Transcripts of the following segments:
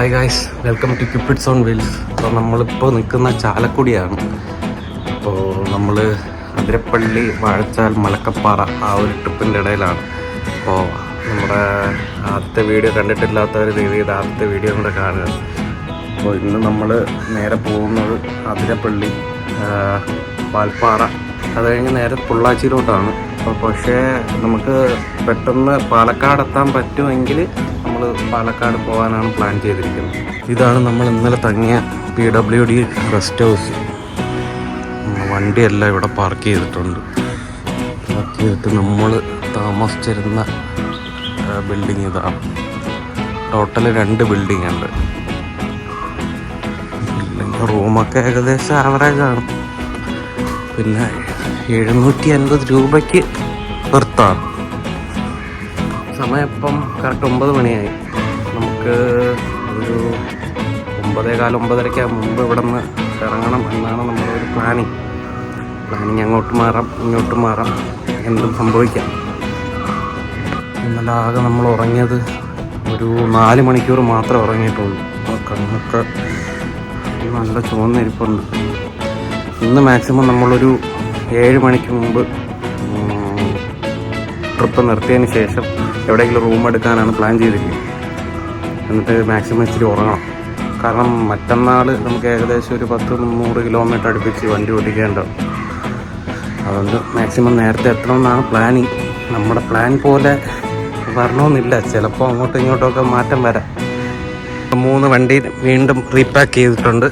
Hi guys welcome to Cupids on wheels അപ്പോൾ നമ്മളിപ്പോൾ നിൽക്കുന്ന ചാലക്കുടിയാണ്. അപ്പോൾ നമ്മൾ അതിരപ്പള്ളി വാഴച്ചാൽ മലക്കപ്പാറ ആ ഒരു ട്രിപ്പിന്റെ ഇടയിലാണ്. അപ്പോൾ നമ്മുടെ ആദ്യത്തെ വീഡിയോ കണ്ടിട്ടില്ലാത്തവർ ദയവ് ചെയ്ത് ആദ്യത്തെ വീഡിയോ കൂടെ കാണുക. അപ്പോൾ ഇന്ന് നമ്മൾ നേരെ പോകുന്നത് അതിരപ്പള്ളി പാൽപ്പാറ അത് കഴിഞ്ഞ് നേരെ പൊള്ളാച്ചിയിലോട്ടാണ്. പക്ഷേ നമുക്ക് പെട്ടെന്ന് പാലക്കാട് എത്താൻ പറ്റുമെങ്കിൽ നമ്മൾ പാലക്കാട് പോകാനാണ് പ്ലാൻ ചെയ്തിരിക്കുന്നത്. ഇതാണ് നമ്മൾ ഇന്നലെ തങ്ങിയ P W D rest house. വണ്ടിയെല്ലാം ഇവിടെ പാർക്ക് ചെയ്തിട്ടുണ്ട്. പാർക്ക് ചെയ്തിട്ട് നമ്മൾ താമസിച്ചിരുന്ന ബിൽഡിങ് ഇതാണ് ടോട്ടൽ രണ്ട് ബിൽഡിംഗ് ഉണ്ട്. റൂമൊക്കെ ഏകദേശം ആവറേജാണ് പിന്നെ എഴുന്നൂറ്റി അൻപത് രൂപയ്ക്ക് നിർത്താം. സമയം ഇപ്പം കറക്റ്റ് ഒമ്പത് മണിയായി. നമുക്ക് ഒരു ഒമ്പതേ കാലം ഒമ്പതരയ്ക്ക് മുമ്പ് ഇവിടെ നിന്ന് ഇറങ്ങണം എന്നാണ് നമ്മുടെ ഒരു പ്ലാനിങ് പ്ലാനിങ് അങ്ങോട്ട് മാറാം ഇങ്ങോട്ട് മാറാം. എന്തും സംഭവിക്കാം. ഇന്നലെ ആകെ നമ്മൾ ഉറങ്ങിയത് ഒരു നാല് മണിക്കൂർ മാത്രമേ ഉറങ്ങിയിട്ടുള്ളൂ. കണ്ണൊക്കെ നല്ല ചുവന്നിരിപ്പുണ്ട്. ഇന്ന് മാക്സിമം നമ്മളൊരു ഏഴ് മണിക്ക് മുമ്പ് ട്രിപ്പ് നിർത്തിയതിന് ശേഷം എവിടെയെങ്കിലും റൂം എടുക്കാനാണ് പ്ലാൻ ചെയ്തിരിക്കുന്നത്. എന്നിട്ട് മാക്സിമം ഇച്ചിരി ഉറങ്ങണം. കാരണം മറ്റന്നാൾ നമുക്ക് ഏകദേശം ഒരു പത്ത് മുന്നൂറ് കിലോമീറ്റർ അടുപ്പിച്ച് വണ്ടി ഓടിക്കേണ്ടത്. അതുകൊണ്ട് മാക്സിമം നേരത്തെ എത്തണമെന്നാണ് പ്ലാനിങ് നമ്മുടെ പ്ലാൻ പോലെ വരണമെന്നില്ല. ചിലപ്പോൾ അങ്ങോട്ടും ഇങ്ങോട്ടുമൊക്കെ മാറ്റം വരാം. മൂന്ന് വണ്ടി വീണ്ടും റീപാക്ക് ചെയ്തിട്ടുണ്ട്.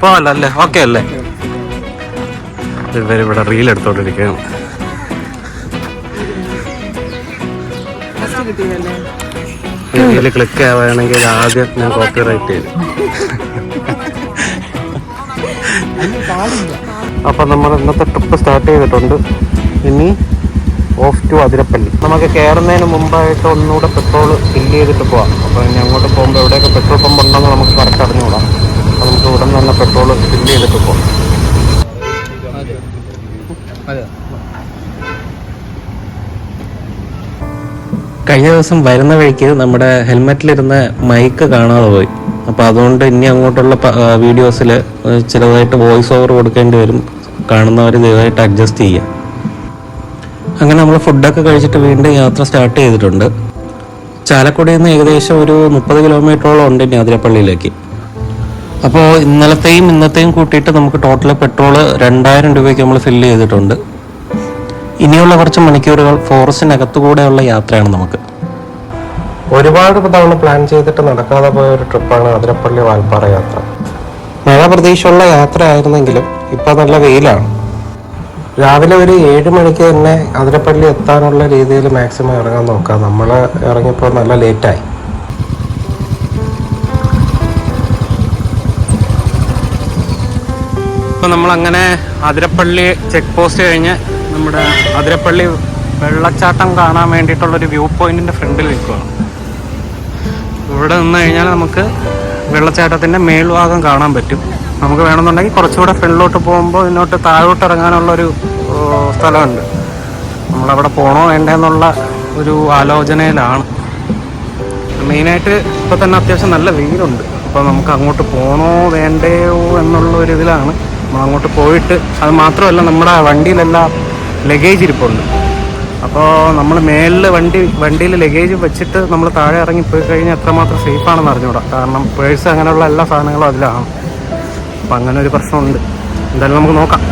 പോകല്ലോ അല്ലേ ഓക്കെ അല്ലേ? ഇവരിവിടെ റീൽ എടുത്തോണ്ടിരിക്കുകയാണ്. ക്ലിക്ക് ആവുകയാണെങ്കിൽ ആദ്യം ഞാൻ കോപ്പി റൈറ്റ് ചെയ്തു അപ്പൊ നമ്മൾ ഇന്നത്തെ ട്രിപ്പ് സ്റ്റാർട്ട് ചെയ്തിട്ടുണ്ട്. ഇനി ഓഫ് ടു അതിരപ്പള്ളി. നമുക്ക് കയറുന്നതിന് മുമ്പായിട്ട് ഒന്നുകൂടെ പെട്രോൾ ഫില്ല് ചെയ്തിട്ട് പോവാം. അപ്പോൾ ഇനി അങ്ങോട്ട് പോകുമ്പോൾ എവിടെയൊക്കെ പെട്രോൾ പമ്പ് ഉണ്ടെന്ന് നമുക്ക് കറക്റ്റ് അറിഞ്ഞുകൂടാം. അപ്പോൾ നമുക്ക് ഉടൻ തന്നെ പെട്രോൾ ഫില്ല് ചെയ്തിട്ട് കഴിഞ്ഞ ദിവസം വരുന്ന വഴിക്ക് നമ്മുടെ ഹെൽമെറ്റിലിരുന്ന മൈക്ക് കാണാതെ പോയി. അപ്പോൾ അതുകൊണ്ട് ഇനി അങ്ങോട്ടുള്ള വീഡിയോസിൽ ചിലതായിട്ട് വോയിസ് ഓവർ കൊടുക്കേണ്ടി വരും. കാണുന്നവർ ദയവായിട്ട് അഡ്ജസ്റ്റ് ചെയ്യുക അങ്ങനെ നമ്മൾ ഫുഡൊക്കെ കഴിച്ചിട്ട് വീണ്ടും യാത്ര സ്റ്റാർട്ട് ചെയ്തിട്ടുണ്ട്. ചാലക്കുടിയിൽ നിന്ന് ഏകദേശം ഒരു മുപ്പത് കിലോമീറ്ററോളം ഉണ്ട് ഇനി അതിരപ്പള്ളിയിലേക്ക്. അപ്പോൾ ഇന്നലത്തെയും ഇന്നത്തെയും കൂട്ടിയിട്ട് നമുക്ക് ടോട്ടൽ പെട്രോൾ രണ്ടായിരം രൂപയ്ക്ക് നമ്മൾ ഫില്ല് ചെയ്തിട്ടുണ്ട്. ഇനിയുള്ള കുറച്ച് മണിക്കൂറുകൾ ഫോറസ്റ്റിനകത്തുകൂടെയുള്ള യാത്രയാണ് നമുക്ക്. ഒരുപാട് തവണ പ്ലാൻ ചെയ്തിട്ട് നടക്കാതെ പോയ ഒരു ട്രിപ്പാണ് അതിരപ്പള്ളി വാൽപ്പാറ യാത്ര. മഴ പ്രതീക്ഷയുള്ള യാത്ര ആയിരുന്നെങ്കിലും ഇപ്പൊ നല്ല വെയിലാണ്. രാവിലെ ഒരു ഏഴ് മണിക്ക് തന്നെ അതിരപ്പള്ളി എത്താനുള്ള രീതിയിൽ മാക്സിമം ഇറങ്ങാൻ നോക്കാം. നമ്മൾ ഇറങ്ങിയപ്പോൾ നല്ല ലേറ്റായി ഇപ്പം നമ്മളങ്ങനെ അതിരപ്പള്ളി ചെക്ക് പോസ്റ്റ് കഴിഞ്ഞ് നമ്മുടെ അതിരപ്പള്ളി വെള്ളച്ചാട്ടം കാണാൻ വേണ്ടിയിട്ടുള്ളൊരു വ്യൂ പോയിന്റിന്റെ ഫ്രണ്ടിൽ നിൽക്കുകയാണ് ഇവിടെ നിന്ന് കഴിഞ്ഞാൽ നമുക്ക് വെള്ളച്ചാട്ടത്തിന്റെ മേൽഭാഗം കാണാൻ പറ്റും. നമുക്ക് വേണമെന്നുണ്ടെങ്കിൽ കുറച്ചുകൂടെ ഫ്രണ്ടിലോട്ട് പോകുമ്പോൾ ഇതിനോട്ട് താഴോട്ട് ഇറങ്ങാനുള്ളൊരു സ്ഥലമുണ്ട്. നമ്മളവിടെ പോകണോ വേണ്ടെന്നുള്ള ഒരു ആലോചനയിലാണ്. മെയിനായിട്ട് ഇപ്പോൾ തന്നെ അത്യാവശ്യം നല്ല വെയിലുണ്ട്. അപ്പോൾ നമുക്ക് അങ്ങോട്ട് പോകണോ വേണ്ടയോ എന്നുള്ള ഒരു ഇതിലാണ് നമ്മൾ അങ്ങോട്ട് പോയിട്ട് അത് മാത്രമല്ല നമ്മുടെ വണ്ടിയിലെല്ലാം ലഗേജ് ഇരിപ്പുണ്ട്. അപ്പോൾ നമ്മൾ മേളിൽ വണ്ടി വണ്ടിയിൽ ലഗേജ് വെച്ചിട്ട് നമ്മൾ താഴെ ഇറങ്ങി പോയി കഴിഞ്ഞാൽ എത്രമാത്രം സേഫാണെന്ന് അറിഞ്ഞൂടാ. കാരണം പേഴ്സ് അങ്ങനെയുള്ള എല്ലാ സാധനങ്ങളും അതിലാണ്. അപ്പം അങ്ങനെ ഒരു പ്രശ്നമുണ്ട്. എന്തായാലും നമുക്ക് നോക്കാം.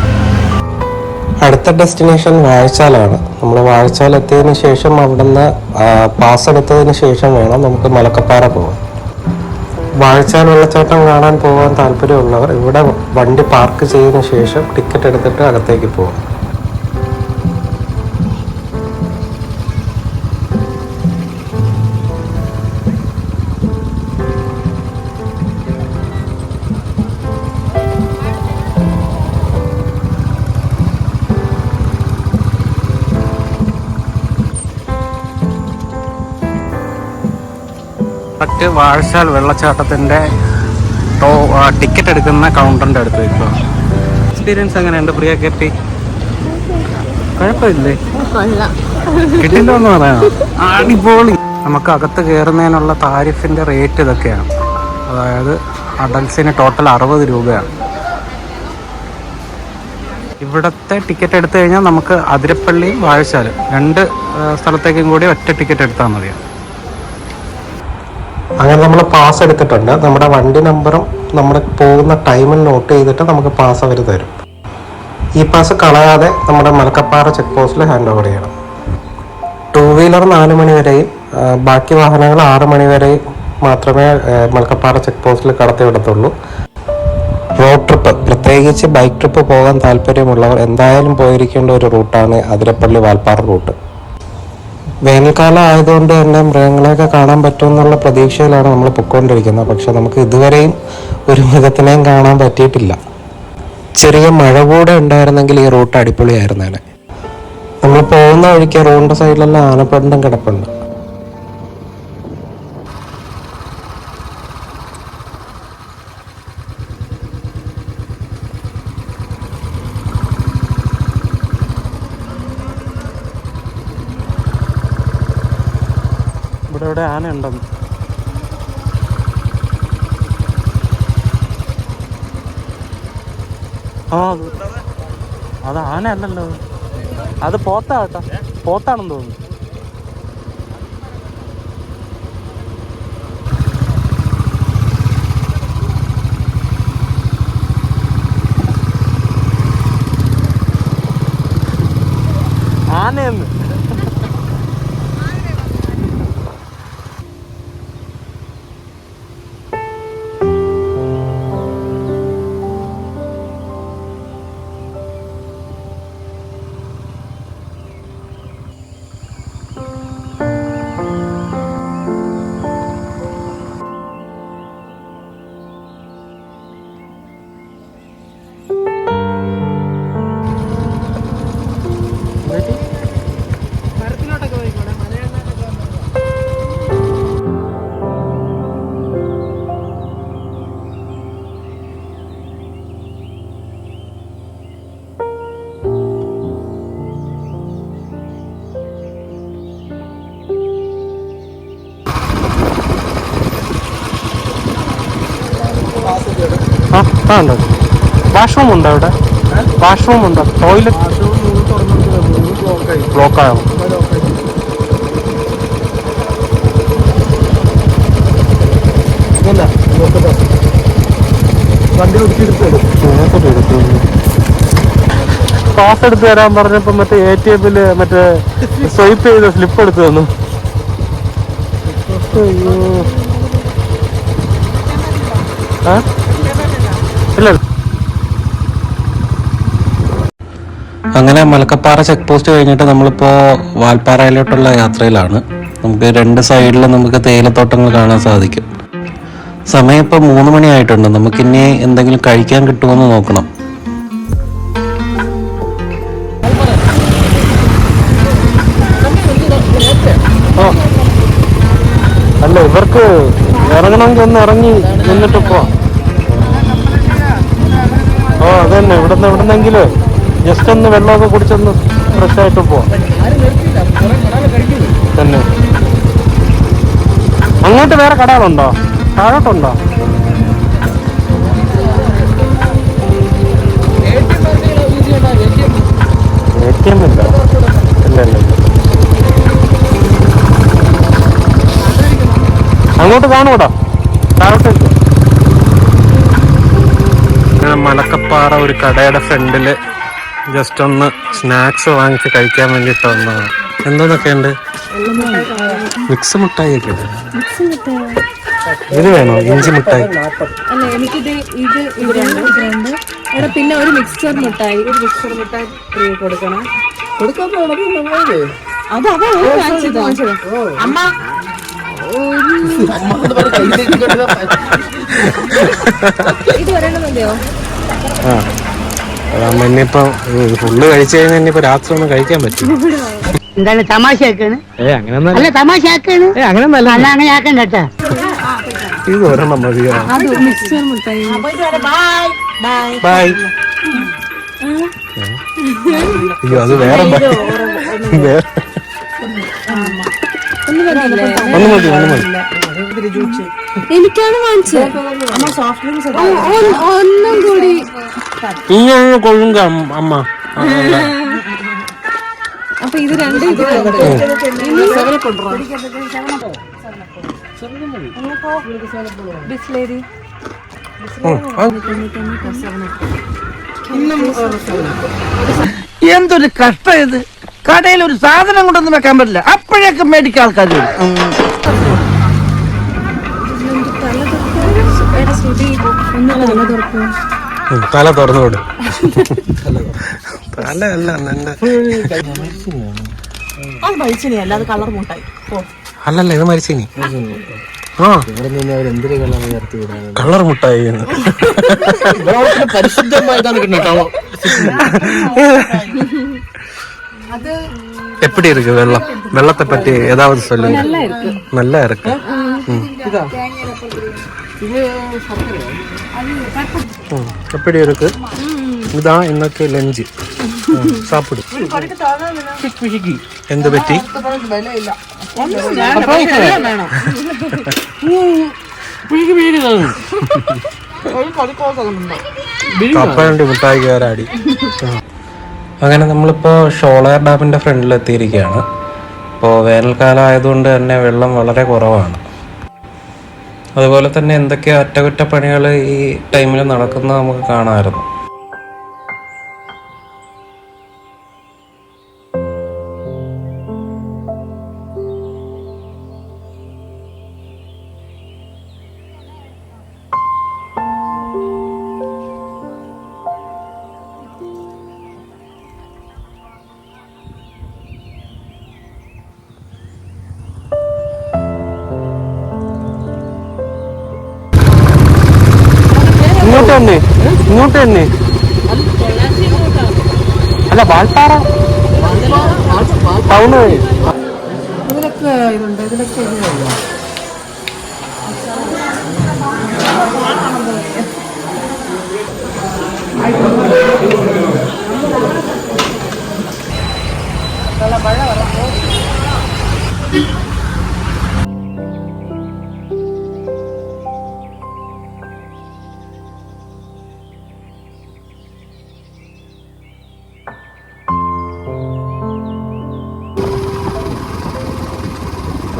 അടുത്ത ഡെസ്റ്റിനേഷൻ വാഴച്ചാലാണ്. നമ്മൾ വാഴച്ചാൽ എത്തിയതിന് ശേഷം അവിടുന്ന് പാസ് എടുത്തതിന് ശേഷം വേണം നമുക്ക് മലക്കപ്പാറ പോകാൻ വാഴച്ചാൽ വെള്ളച്ചാട്ടം കാണാൻ പോകാൻ താല്പര്യമുള്ളവർ ഇവിടെ വണ്ടി പാർക്ക് ചെയ്തതിന് ശേഷം ടിക്കറ്റ് എടുത്തിട്ട് അകത്തേക്ക് പോകാം കറക്റ്റ് വാഴച്ചാൽ വെള്ളച്ചാട്ടത്തിന്റെ ടിക്കറ്റ് എടുക്കുന്ന കൗണ്ടറിന്റെ അടുത്ത് വെക്കുക എക്സ്പീരിയൻസ് എങ്ങനെയുണ്ട് പ്രിയ കെട്ടി? കുഴപ്പമില്ലേ? കിട്ടില്ല പറയാം. അടിപൊളി. നമുക്ക് അകത്ത് കയറുന്നതിനുള്ള താരിഫിന്റെ റേറ്റ് ഇതൊക്കെയാണ്. അതായത് അഡൽസിന് ടോട്ടൽ അറുപത് രൂപയാണ്. ഇവിടുത്തെ ടിക്കറ്റ് എടുത്തു കഴിഞ്ഞാൽ നമുക്ക് അതിരപ്പള്ളിയും വാഴശാലും രണ്ട് സ്ഥലത്തേക്കും കൂടി ഒറ്റ ടിക്കറ്റ് എടുത്താൽ മതിയാണ് അങ്ങനെ നമ്മൾ പാസ് എടുത്തിട്ടുണ്ട്. നമ്മുടെ വണ്ടി നമ്പറും നമ്മൾ പോകുന്ന ടൈമിൽ നോട്ട് ചെയ്തിട്ട് നമുക്ക് പാസ് അവർ തരും. ഈ പാസ് കളയാതെ നമ്മുടെ മലക്കപ്പാറ ചെക്ക് പോസ്റ്റിൽ ഹാൻഡ് ഓവർ ചെയ്യണം. ടൂ വീലർ നാല് മണി വരെയും ബാക്കി വാഹനങ്ങൾ ആറ് മണി വരെയും മാത്രമേ മലക്കപ്പാറ ചെക്ക് പോസ്റ്റിൽ കടത്തി വിടത്തുള്ളൂ. റോഡ് ട്രിപ്പ് പ്രത്യേകിച്ച് ബൈക്ക് ട്രിപ്പ് പോകാൻ താല്പര്യമുള്ളവർ എന്തായാലും പോയിരിക്കേണ്ട ഒരു റൂട്ടാണ് അതിരപ്പള്ളി വാൽപ്പാറ റൂട്ട് വേനൽക്കാലം ആയതുകൊണ്ട് തന്നെ മൃഗങ്ങളെയൊക്കെ കാണാൻ പറ്റുമെന്നുള്ള പ്രതീക്ഷയിലാണ് നമ്മൾ പൊയ്ക്കൊണ്ടിരിക്കുന്നത്. പക്ഷെ നമുക്ക് ഇതുവരെയും ഒരു മൃഗത്തിനെയും കാണാൻ പറ്റിയിട്ടില്ല. ചെറിയ മഴ കൂടെ ഉണ്ടായിരുന്നെങ്കിൽ ഈ റൂട്ട് അടിപൊളിയായിരുന്നേനെ. നമ്മൾ പോകുന്ന വഴിക്ക് റോഡിന്റെ സൈഡിലെല്ലാം ആനപ്പണ്ടും കിടപ്പുണ്ട്. ഇവിടെ ഇവിടെ ആന ഉണ്ടെന്ന്. ആ അത് ആന അല്ലല്ലോ. അത് പോത്താ കേട്ടോ. പോത്താണെന്ന് തോന്നുന്നു. ആനയെന്ന്. ആ ഉണ്ട് വാഷ്റൂം ഉണ്ടോ ഇവിടെ വാഷ്റൂം ഉണ്ടോ ടോയ്ലറ്റ് ബ്ലോക്ക് ആയോ പാസ് എടുത്ത് തരാൻ പറഞ്ഞപ്പോ മറ്റേ എ ടി എമ്മിൽ മറ്റേ സ്വൈപ്പ് ചെയ്ത സ്ലിപ്പ് എടുത്തു തന്നു. അയ്യോ. ആ? അങ്ങനെ മലക്കപ്പാറ ചെക്ക് പോസ്റ്റ് കഴിഞ്ഞിട്ട് നമ്മളിപ്പോൾ വാൽപ്പാറയിലോട്ടുള്ള യാത്രയിലാണ്. നമുക്ക് രണ്ട് സൈഡിലും നമുക്ക് തേയിലത്തോട്ടങ്ങൾ കാണാൻ സാധിക്കും. സമയം ഇപ്പോൾ മൂന്ന് മണിയായിട്ടുണ്ട് നമുക്കിനി എന്തെങ്കിലും കഴിക്കാൻ കിട്ടുമെന്ന് നോക്കണം. അല്ല ഇവർക്ക് ഇറങ്ങണമെങ്കിൽ ഒന്ന് ഇറങ്ങി നിന്നിട്ട് പോവാം. ഓ അതന്നെ. ഇവിടുന്ന് എവിടുന്നെങ്കിലും ജസ്റ്റ് ഒന്ന് വെള്ളമൊക്കെ കുടിച്ചൊന്ന് ഫ്രഷ് ആയിട്ട് പോവാം. തന്നെ. അങ്ങോട്ട് വേറെ കടകളുണ്ടോ? താഴോട്ടുണ്ടോ? എ ടി എം ഇല്ല. ഇല്ല ഇല്ല. അങ്ങോട്ട് കാണൂടാ താഴോട്ടേക്ക് മലക്കപ്പാറ ഒരു കടയുടെ ഫ്രണ്ടിൽ ജസ്റ്റ് ഒന്ന് സ്നാക്സ് വാങ്ങിച്ച് കഴിക്കാൻ വേണ്ടിട്ട് വന്നതാണ് എന്തോന്നൊക്കെ ഉണ്ട്. മിക്സ് മിഠായി ഒക്കെ ഇത് വേണോ? ഇഞ്ചി മിഠായി അല്ല എനിക്കിത് ഇത് ഇത് രണ്ട് ഇത് രണ്ട്. പിന്നെ ഒരു മിക്സ്ചർ മിഠായി ഒരു മിക്സ്ചർ മിഠായി കൊടുക്കണം. അത് അതാ കാണിച്ചത് അമ്മ. ഇത്. ആ. ഫുള്ള് കഴിച്ചു കഴിഞ്ഞാൽ ഇനിയിപ്പോ രാത്രി ഒന്നും കഴിക്കാൻ പറ്റും എന്താണ് തമാശയാക്കാണ്? ഏ അങ്ങനെ അല്ല തമാശയാക്കാണ്? ഏ അങ്ങനെ അല്ല അങ്ങനെ ആക്കണ്ട കേട്ടാ. ഇത് ഒരെണ്ണം മതിയോ അത് മിക്സ്ചർ മിഠായി ബൈ. അയ്യോ അത് വേറെ ഒന്ന് മതി ഒന്ന് മതി. എനിക്കാണ് വാങ്ങിച്ചത്. ഒന്നും കൂടി അമ്മ. അപ്പൊ ഇത് രണ്ടും ഇത് ബിസ്ലേരി എന്തൊരു കഷ്ടം ഇത്? കടയിൽ ഒരു സാധനം കൊണ്ടൊന്നും വെക്കാൻ പറ്റില്ല. അപ്പോഴേക്കും മേടിക്കാൻ ആൾക്കാർ വരും. തല തുറക്കും തല തുറന്നു വിടും തല അല്ല എന്റെ അത് മരിച്ചിനി അല്ലാതെ കളർ മുട്ടായി ഓ അല്ലല്ല ഇത് മരിച്ചിനി ആ കളർ മുട്ടായി എന്ന്. പരിശുദ്ധമായതാണ് കേട്ടോ எப்படி இருக்கு வெள்ளம் வெள்ளத்தை பத்தி ஏதாவது சொல்லுங்க நல்லா இருக்கு ம். ம், எப்படி இருக்கு இதான் இன்னைக்கு லஞ்சு சாப்பிடு എന്ത് പറ്റി കപ്പലണ്ടി മിഠായിക്കാരാടി അങ്ങനെ നമ്മളിപ്പോൾ ഷോളയർ ഡാമിൻ്റെ ഫ്രണ്ടിൽ എത്തിയിരിക്കുകയാണ് ഇപ്പോൾ വേനൽക്കാലം ആയതുകൊണ്ട് തന്നെ വെള്ളം വളരെ കുറവാണ് അതുപോലെ തന്നെ എന്തൊക്കെ അറ്റകുറ്റപ്പണികൾ ഈ ടൈമിൽ നടക്കുന്നത് നമുക്ക് കാണാമായിരുന്നു. ഇങ്ങോട്ട് തന്നെ. അല്ല വാൽപ്പാറ ടൗണ് ഇതുണ്ട് ഇതിലൊക്കെ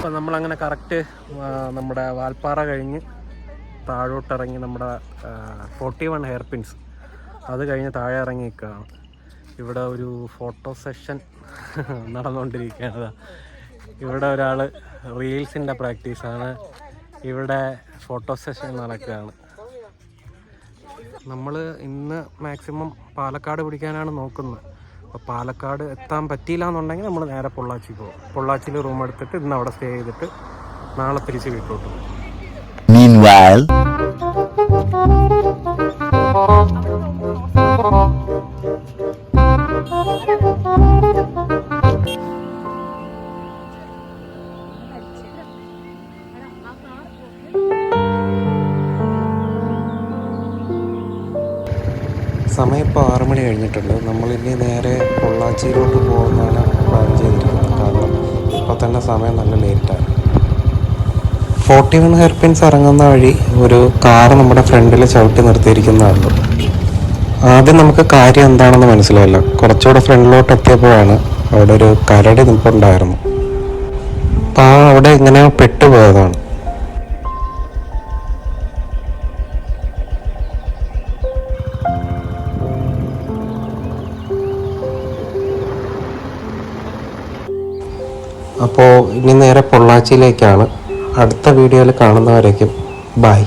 അപ്പം നമ്മളങ്ങനെ കറക്റ്റ് നമ്മുടെ വാൽപ്പാറ കഴിഞ്ഞ് താഴോട്ടിറങ്ങി നമ്മുടെ ഫോർട്ടി വൺ ഹെയർ പിൻസ് അത് കഴിഞ്ഞ് താഴെ ഇറങ്ങി നിൽക്കുകയാണ്. ഇവിടെ ഒരു ഫോട്ടോ സെഷൻ നടന്നുകൊണ്ടിരിക്കുകയാണ് ഇവിടെ ഒരാൾ റീൽസിന്റെ പ്രാക്ടീസാണ് ഇവിടെ ഫോട്ടോ സെഷൻ നടക്കുകയാണ്. നമ്മൾ ഇന്ന് മാക്സിമം പാലക്കാട് പിടിക്കാനാണ് നോക്കുന്നത്. അപ്പോൾ പാലക്കാട് എത്താൻ പറ്റിയില്ല എന്നുണ്ടെങ്കിൽ നമ്മൾ നേരെ പൊള്ളാച്ചി പോകും പൊള്ളാച്ചിയിൽ റൂം എടുത്തിട്ട് ഇന്ന് അവിടെ സ്റ്റേ ചെയ്തിട്ട് നാളെ തിരിച്ച് വീട്ടിലോട്ട് പോകും സമയം ഇപ്പോൾ ആറ് മണി കഴിഞ്ഞിട്ടുണ്ട്. നമ്മളിനി നേരെ പൊള്ളാച്ചിയിലോട്ട് പോകുന്നതാണ് പ്ലാൻ ചെയ്തിരിക്കുന്നത്. കാരണം ഇപ്പോൾ തന്നെ സമയം നല്ല ലേറ്റാണ് ഫോർട്ടി വൺ ഹെയർപിൻസ് ഇറങ്ങുന്ന വഴി ഒരു കാർ നമ്മുടെ ഫ്രണ്ടിൽ ചവിട്ടി നിർത്തിയിരിക്കുന്നതാണല്ലോ. ആദ്യം നമുക്ക് കാര്യം എന്താണെന്ന് മനസ്സിലായില്ല. കുറച്ചുകൂടെ ഫ്രണ്ടിലോട്ട് എത്തിയപ്പോഴാണ് അവിടെ ഒരു കരടി നിൽപ്പുണ്ടായിരുന്നു അപ്പോൾ ആ അവിടെ ഇങ്ങനെ പെട്ടുപോയതാണ്. അപ്പോൾ ഇനി നേരെ പൊള്ളാച്ചിയിലേക്കാണ്. അടുത്ത വീഡിയോയിൽ കാണുന്നവരേക്കും ബൈ.